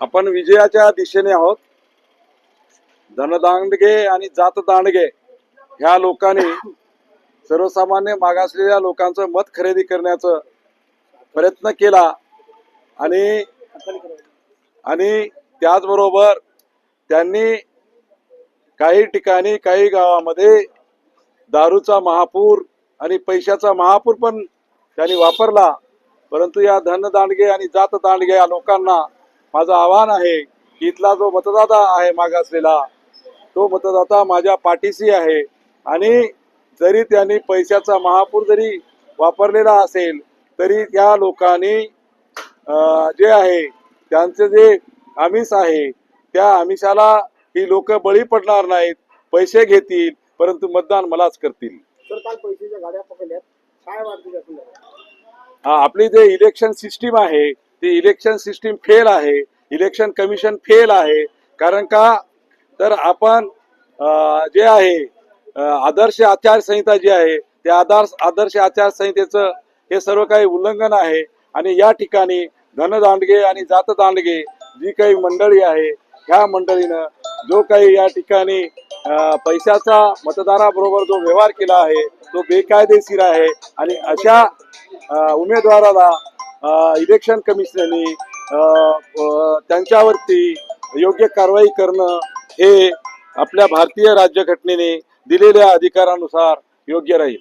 आपण विजयाच्या दिशेने आहोत. धनदांडगे आणि जात दांडगे ह्या लोकांनी सर्वसामान्य मागासलेल्या लोकांचं मत खरेदी करण्याचा प्रयत्न केला आणि आणि त्याचबरोबर त्यांनी काही ठिकाणी काही गावामध्ये दारूचा महापूर आणि पैशाचा महापूर पण त्यांनी वापरला. परंतु या धनदांडगे आणि जात दांडगे या लोकांना माझं आव्हान आहे की इथला जो मतदाता आहे मागासलेला तो मतदाता माझ्या पाठीशी आहे. आणि जरी त्यांनी पैशाचा महापूर जरी वापरलेला असेल तरी त्या लोकांनी जे आहे त्यांचे जे आमिष आहे त्या आमिषाला ही लोक बळी पडणार नाहीत पैसे घेतील परंतु मतदान मलाच करतील. सर काल पैशाच्या गाड्या पकडल्यात. काय वाटते आपली जे इलेक्शन सिस्टीम आहे ती इलेक्शन सिस्टीम फेल आहे इलेक्शन कमिशन फेल आहे. कारण का? तर आपण जे आहे आदर्श आचारसंहिता जी आहे त्या आदर्श आदर्श आचारसंहितेचं हे सर्व काही उल्लंघन आहे. आणि या ठिकाणी धनदांडगे आणि जात दांडगे जी काही मंडळी आहे ह्या मंडळीनं जो काही या ठिकाणी पैशाचा मतदाराबरोबर जो व्यवहार केला आहे तो बेकायदेशीर आहे. आणि अशा उमेदवाराला इलेक्शन कमिशनने त्यांच्यावरती योग्य कारवाई करणं हे आपल्या भारतीय राज्यघटनेने दिलेल्या अधिकारानुसार योग्य राहील.